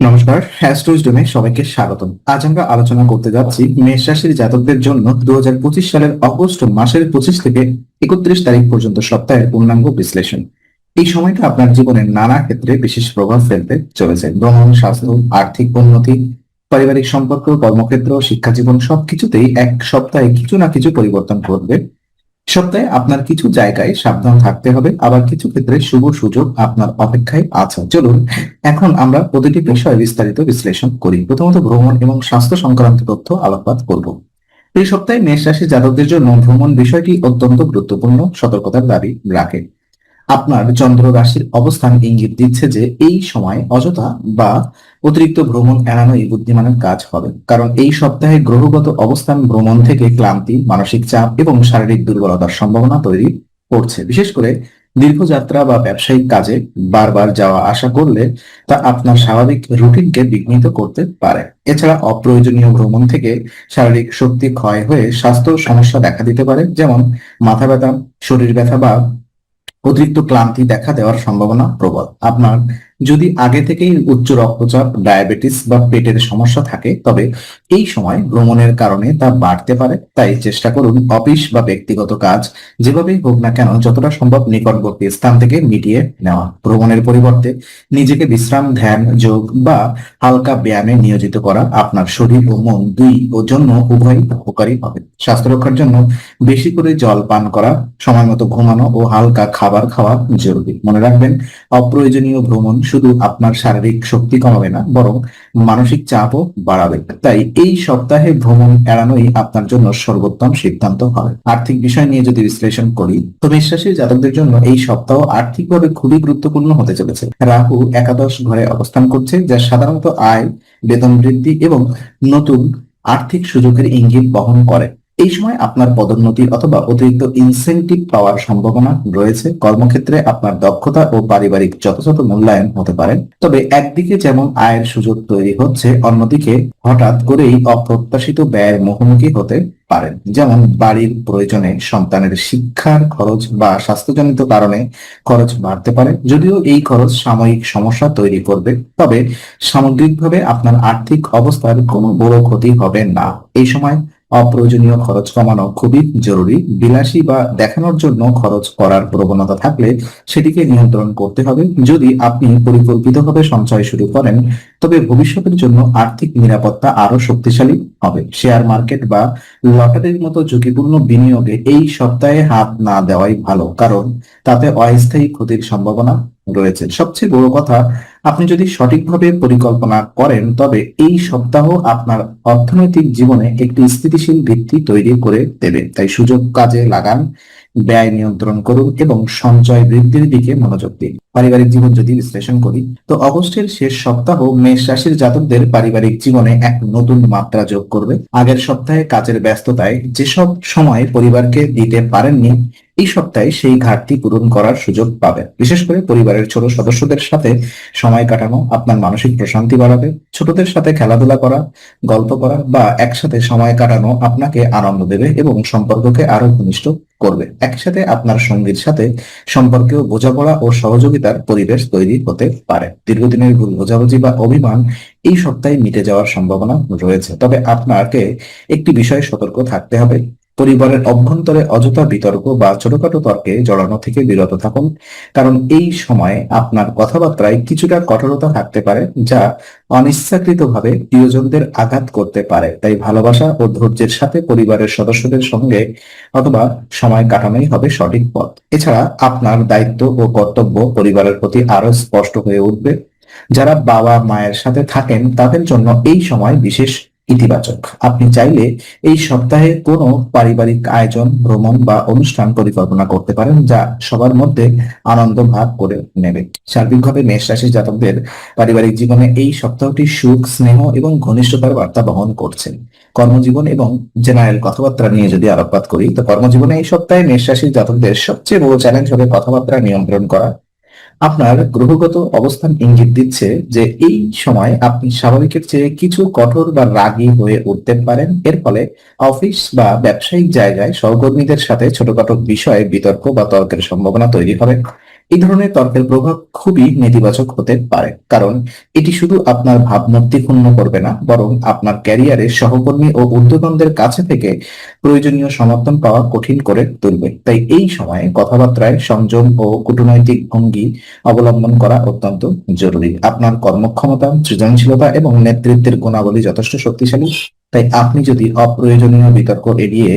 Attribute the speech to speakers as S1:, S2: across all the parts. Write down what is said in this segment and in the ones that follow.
S1: নমস্কার হ্যাস্ট্রোজডমে সবাইকে স্বাগতম। আজ আমরা আলোচনা করতে যাচ্ছি মেষ রাশির জাতকদের জন্য দুহাজার পঁচিশ সালের অগস্ট মাসের পঁচিশ থেকে একত্রিশ তারিখ পর্যন্ত সপ্তাহের পূর্ণাঙ্গ বিশ্লেষণ। এই সময়টা আপনার জীবনের নানা ক্ষেত্রে বিশেষ প্রভাব ফেলতে চলেছে। ভ্রমণ স্বাস্থ্য, আর্থিক উন্নতি, পারিবারিক সম্পর্ক, কর্মক্ষেত্র শিক্ষা জীবন সবকিছুতেই এক সপ্তাহে কিছু না কিছু পরিবর্তন করবে সপ্তাহে আপনার কিছু জায়গায় সাবধান থাকতে হবে। আবার কিছু ক্ষেত্রে শুভ সুযোগ আপনার অপেক্ষায় আছে। চলুন, এখন আমরা প্রতিটি বিষয়ে বিস্তারিত বিশ্লেষণ করি। প্রথমত ভ্রমণ এবং স্বাস্থ্য সংক্রান্ত তথ্য আলোকপাত করব। এই সপ্তাহে মেষ রাশি জাতকদের জন্য ভ্রমণ বিষয়টি অত্যন্ত গুরুত্বপূর্ণ। সতর্কতার দাবি রাখে। আপনার চন্দ্র রাশির অবস্থান ইঙ্গিত দিচ্ছে যে এই সময় অযথা বা অতিরিক্ত ভ্রমণ এড়ানোই বুদ্ধিমানের কাজ হবে। কারণ এই সপ্তাহে গ্রহগত অবস্থান ভ্রমণ থেকে ক্লান্তি, মানসিক চাপ এবং শারীরিক দুর্বলতার সম্ভাবনা তৈরি করছে। বিশেষ করে দীর্ঘযাত্রা বা ব্যবসায়িক কাজে বারবার যাওয়া আসা করলে তা আপনার স্বাভাবিক রুটিনকে বিঘ্নিত করতে পারে। এছাড়া অপ্রয়োজনীয় ভ্রমণ থেকে শারীরিক শক্তি ক্ষয় হয়ে স্বাস্থ্য সমস্যা দেখা দিতে পারে, যেমন মাথা ব্যথা, শরীর ব্যথা বা অতিরিক্ত ক্লান্তি দেখা দেওয়ার সম্ভাবনা প্রবল। আপনার যদি আগে থেকেই উচ্চ রক্তচাপ, ডায়াবেটিস বা পেটের সমস্যা থাকে, তবে এই সময় ভ্রমণের কারণে তা বাড়তে পারে। তাই চেষ্টা করুন অফিস বা ব্যক্তিগত কাজ, যেভাবেই হোক না কেন, যতটা সম্ভব নিকটবর্তী স্থান থেকে মিটিয়ে নেওয়া। ভ্রমণের পরিবর্তে নিজেকে বিশ্রাম, ধ্যান, যোগ বা হালকা ব্যায়ামে নিয়োজিত করা আপনার শরীর ও মন দুই ও জন্য উভয়ই উপকারী হবে। স্বাস্থ্য রক্ষার জন্য বেশি করে জল পান করা, সময় মতো ঘুমানো ও হালকা খাবার খাওয়া জরুরি। মনে রাখবেন, অপ্রয়োজনীয় ভ্রমণ শুধু আপনার শারীরিক শক্তি কমাবে না, বরং মানসিক চাপও বাড়াবে। তাই এই সপ্তাহে ভ্রমণ এড়ানোই আপনার জন্য সর্বোত্তম সিদ্ধান্ত হবে। আর্থিক বিষয় নিয়ে যদি বিশ্লেষণ করি, তো বিশ্বাসী জাতকদের জন্য এই সপ্তাহ আর্থিকভাবে খুবই গুরুত্বপূর্ণ হতে চলেছে। রাহু একাদশ ঘরে অবস্থান করছে, যা সাধারণত আয়, বেতন বৃদ্ধি এবং নতুন আর্থিক সুযোগের ইঙ্গিত বহন করে। এই সময় আপনার পদোন্নতি অথবা অতিরিক্ত ইনসেন্টিভ পাওয়ার সম্ভাবনা রয়েছে। কর্মক্ষেত্রে আপনার দক্ষতা ও পারিবারিক যথাযথ মূল্যায়ন হতে পারে। তবে একদিকে যেমন আয়ের সুযোগ তৈরি হচ্ছে, অন্যদিকে হঠাৎ করেই অপ্রত্যাশিত ব্যয়ের মুখোমুখি হতে পারেন। যেমন বাড়ির প্রয়োজনে সন্তানের শিক্ষার খরচ বা স্বাস্থ্যজনিত কারণে খরচ বাড়তে পারে। যদিও এই খরচ সাময়িক সমস্যা তৈরি করবে, তবে সামগ্রিকভাবে আপনার আর্থিক অবস্থার কোনো বড় ক্ষতি হবে না। এই সময় অপ্রয়োজনীয় খরচ কমানো খুবই জরুরি। বিলাসী বা দেখানোর জন্য খরচ করার প্রবণতা থাকলে সেটিকে নিয়ন্ত্রণ করতে হবে। যদি আপনি পরিকল্পিতভাবে সঞ্চয় শুরু করেন, তবে ভবিষ্যতের জন্য আর্থিক নিরাপত্তা আরও শক্তিশালী হবে। শেয়ার মার্কেট বা লটারির মতো ঝুঁকিপূর্ণ বিনিয়োগে এই সপ্তাহে হাত না দেওয়াই ভালো, কারণ তাতে অস্থায়ী ক্ষতির সম্ভাবনা রয়েছে। সবচেয়ে বড় কথা আপনি যদি সঠিকভাবে পরিকল্পনা করেন, তবে এই সপ্তাহ আপনার অর্থনৈতিক জীবনে একটি স্থিতিশীল ভিত্তি তৈরি করে দেবে। তাই সুযোগ কাজে লাগান, ব্যয় নিয়ন্ত্রণ করুন এবং সঞ্চয় বৃদ্ধির দিকে মনোযোগ দিন। পারিবারিক জীবন যদি বিশ্লেষণ করি, তো অগস্টের শেষ সপ্তাহ মেষ রাশির জাতকদের পারিবারিক জীবনে এক নতুন মাত্রা যোগ করবে। আগের সপ্তাহে কাজের ব্যস্ততায় যেসব সময় পরিবারকে দিতে পারেননি এই সপ্তাহে সেই ঘাটতি পূরণ করার সুযোগ পাবেন। বিশেষ করে পরিবারের ছোট সদস্যদের সাথে সময় কাটানো, আপনার মানসিক প্রশান্তি বাড়াবে, ছোটদের সাথে খেলাধুলা করা, গল্প করা বা একসাথে সময় কাটানো আপনাকে আনন্দ দেবে এবং সম্পর্ককে আরও ঘনিষ্ঠ করবে। একসাথে আপনার সঙ্গীর সাথে সম্পর্কেও বোঝাপড়া ও সহযোগিতার পরিবেশ তৈরি হতে পারে। দীর্ঘদিনের ভুল বোঝাবুঝি বা অভিমান এই সপ্তাহে মিটে যাওয়ার সম্ভাবনা রয়েছে। তবে আপনাকে একটি বিষয়ে সতর্ক থাকতে হবে। পরিবারের অভ্যন্তরে অযথা বিতর্ক বা ছোটখাটো তর্কে জড়ানো থেকে বিরত থাকুন, কারণ এই সময়ে আপনার কথাবার্তায় কিছুটা কঠোরতা থাকতে পারে, যা অনিচ্ছাকৃতভাবে প্রিয়জনদের আঘাত করতে পারে। তাই ভালোবাসা ও ধৈর্যের সাথে পরিবারের সদস্যদের সঙ্গে অথবা সময় কাটানোই হবে সঠিক পথ। এছাড়া আপনার দায়িত্ব ও কর্তব্য পরিবারের প্রতি আরও স্পষ্ট হয়ে উঠবে। যারা বাবা মায়ের সাথে থাকেন, তাদের জন্য এই সময় বিশেষ ইতিবাচক। আপনি চাইলে এই সপ্তাহে কোনো পারিবারিক আয়োজন, ভ্রমণ বা অনুষ্ঠান পরিকল্পনা করতে পারেন যা সবার মধ্যে আনন্দ ভাগ করে নেবে। সার্বিকভাবে মেষ রাশির জাতকদের পারিবারিক জীবনে এই সপ্তাহটি সুখ, স্নেহ এবং ঘনিষ্ঠতার বার্তা বহন করছে। কর্মজীবন এবং জেনারেল কথাবার্তা নিয়ে যদি আলোকপাত করি, তো কর্মজীবনে এই সপ্তাহে মেষ রাশির জাতকদের সবচেয়ে বড় চ্যালেঞ্জ হবে কথাবার্তা নিয়ন্ত্রণ করা আপনার গ্রহগত অবস্থান ইঙ্গিত দিচ্ছে যে এই সময় আপনি স্বাভাবিকের চেয়ে কিছু কঠোর বা রাগী হয়ে উঠতে পারেন। এর ফলে অফিস বা ব্যবসায়িক জায়গায় সহকর্মীদের সাথে ছোটখাটো বিষয়ে বিতর্ক বা তর্কের সম্ভাবনা তৈরি হবে। এই ধরনের তর্কের প্রভাব খুবই নেতিবাচক হতে পারে, কারণ এটি শুধু আপনার ভাবমূর্তি ক্ষুণ্ণ করবে না, বরং আপনার ক্যারিয়ারে সহকর্মী ও ঊর্ধ্বতনদের কাছে থেকে প্রয়োজনীয় সমর্থন পাওয়া কঠিন করে তুলবে। তাই এই সময়ে কথাবার্তায় সংযম ও কূটনৈতিক ভঙ্গি অবলম্বন করা অত্যন্ত জরুরি। আপনার কর্মক্ষমতা, সৃজনশীলতা এবং নেতৃত্বের গুণাবলী যথেষ্ট শক্তিশালী। তাই আপনি যদি অপ্রয়োজনীয় বিতর্ক এড়িয়ে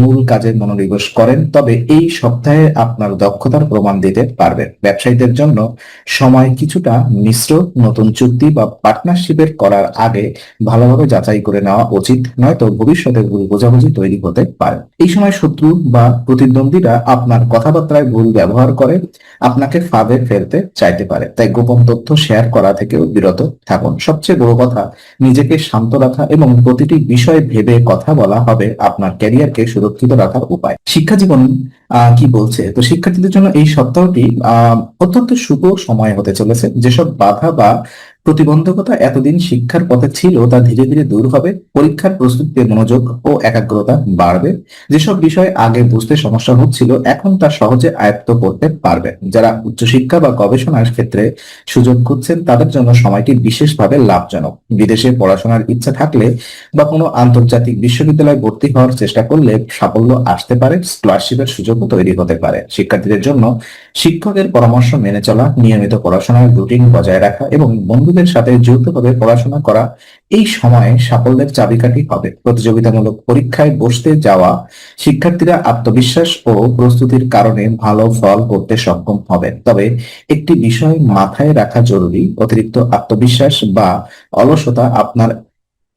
S1: মূল কাজে মনোনিবেশ করেন, তবে এই সপ্তাহে আপনার দক্ষতার প্রমাণ দিতে পারবেন। ব্যবসায়ীদের জন্য সময় কিছুটা মিশ্র, নতুন চুক্তি বা পার্টনারশিপের করার আগে ভালোভাবে যাচাই করে নেওয়া উচিত, নয়তো ভবিষ্যতে ভুল বোঝাবুঝি তৈরি হতে পারে। এই সময় শত্রু বা প্রতিদ্বন্দ্বীরা আপনার কথাবার্তায় ভুল ব্যবহার করে আপনাকে ফাঁদে ফেলতে চাইতে পারে। তাই গোপন তথ্য শেয়ার করা থেকেও বিরত থাকুন। সবচেয়ে বড় কথা, নিজেকে শান্ত রাখা এবং প্রতিটি বিষয় ভেবে কথা বলা হবে আপনার ক্যারিয়ারকে সুরক্ষিত রাখার উপায়। শিক্ষা জীবন কি বলছে? তো শিক্ষার্থীদের জন্য এই সপ্তাহটি অত্যন্ত শুভ সময় হতে চলেছে। যেসব বাধা বা প্রতিবন্ধকতা এতদিন শিক্ষার পথে ছিল, তা ধীরে ধীরে দূর হবে, পরীক্ষার প্রস্তুতিতে মনোযোগ ও একাগ্রতা বাড়বে। যেসব বিষয় আগে বুঝতে সমস্যা হচ্ছিল, এখন তা সহজে আয়ত্ত করতে পারবে। যারা উচ্চশিক্ষা বা গবেষণার ক্ষেত্রে সুযোগ খুঁজছেন, তাদের জন্য সময়টি বিশেষভাবে লাভজনক। বিদেশে পড়াশোনার ইচ্ছা থাকলে বা কোনো আন্তর্জাতিক বিশ্ববিদ্যালয়ে ভর্তি হওয়ার চেষ্টা করলে সাফল্য আসতে পারে, স্কলারশিপের সুযোগও তৈরি হতে পারে। শিক্ষার্থীদের জন্য শিক্ষকের পরামর্শ মেনে চলা, নিয়মিত পড়াশোনার রুটিন বজায় রাখা এবং বন্ধুদের সাথে যৌথভাবে পড়াশোনা করা, এই সময়ে সাফল্যের চাবিকাঠি হবে। প্রতিযোগিতামূলক পরীক্ষায় বসতে যাওয়া, শিক্ষার্থীরা আত্মবিশ্বাস ও প্রস্তুতির কারণে ভালো ফল করতে সক্ষম হবেন। তবে একটি বিষয় মাথায় রাখা জরুরি, অতিরিক্ত আত্মবিশ্বাস বা অলসতা আপনার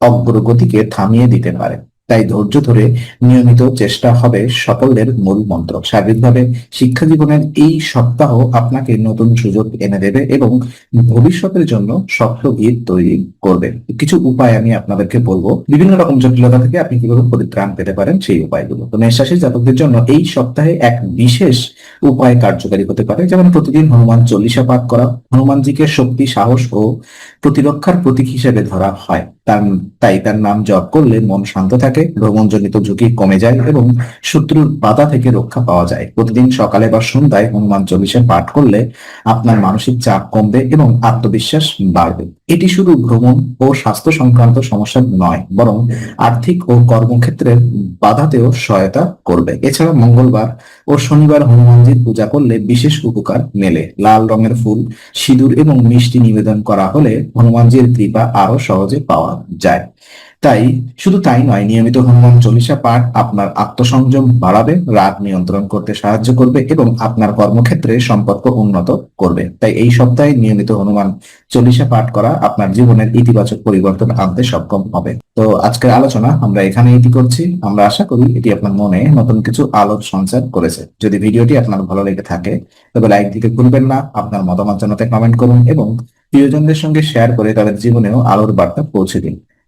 S1: অগ্রগতিকে থামিয়ে দিতে পারে। তাই ধৈর্য ধরে নিয়মিত চেষ্টা হবে সাফল্যের মূল মন্ত্র। সার্বিকভাবে শিক্ষা জীবনের এই সপ্তাহ আপনাকে নতুন সুযোগ এনে দেবে এবং ভবিষ্যতের জন্য শক্ত ভিত তৈরি করবে। কিছু উপায় আমি আপনাদেরকে বলব। বিভিন্ন রকম জটিলতা থেকে আপনি কীভাবে পরিত্রাণ পেতে পারেন সেই উপায়গুলো। তো মেষরাশির জাতকদের জন্য এই সপ্তাহে এক বিশেষ উপায় কার্যকারী হতে পারে। যেমন প্রতিদিন হনুমান চল্লিশা পাঠ করা। হনুমানজিকে শক্তি, সাহস ও প্রতিরক্ষার প্রতীক হিসেবে ধরা হয়। তার, তাই তার নাম জপ করলে মন শান্ত থাকে, ভ্রমণজনিত ঝুঁকি কমে যায় এবং শত্রুর বাধা থেকে রক্ষা পাওয়া যায়। প্রতিদিন সকালে বা সন্ধ্যায় হনুমান চল্লিশা পাঠ করলে আপনার মানসিক চাপ কমবে এবং আত্মবিশ্বাস বাড়বে। এটি শুধু ভ্রমণ ও স্বাস্থ্য সংক্রান্ত সমস্যা নয়, বরং আর্থিক ও কর্মক্ষেত্রের বাধাতেও সহায়তা করবে। এছাড়া মঙ্গলবার ও শনিবার হনুমানজির পূজা করলে বিশেষ উপকার মেলে। লাল রঙের ফুল, সিঁদুর এবং মিষ্টি নিবেদন করা হলে হনুমানজির কৃপা আরও সহজে পাওয়া যায়। তাই, শুধু তাই নয়, নিয়মিত হনুমান চল্লিশা পাঠ আপনার আত্মসংযম বাড়াবে, রাগ নিয়ন্ত্রণ করতে সাহায্য করবে এবং আপনার কর্মক্ষেত্রে সম্পর্ক উন্নত করবে। তাই এই সপ্তাহে নিয়মিত হনুমান চল্লিশা পাঠ করা আপনার জীবনের ইতিবাচক পরিবর্তন আনতে সক্ষম হবে। তো আজকের আলোচনা আমরা এখানে ইতি করছি। আমরা আশা করি এটি আপনার মনে নতুন কিছু আলোর সঞ্চার করেছে। যদি ভিডিওটি আপনার ভালো লেগে থাকে, তবে লাইক দিতে ভুলবেন না, আপনার মতামত জানাতে কমেন্ট করুন এবং প্রিয়জনদের সঙ্গে শেয়ার করে তাদের জীবনেও আলোর বার্তা পৌঁছে দিন।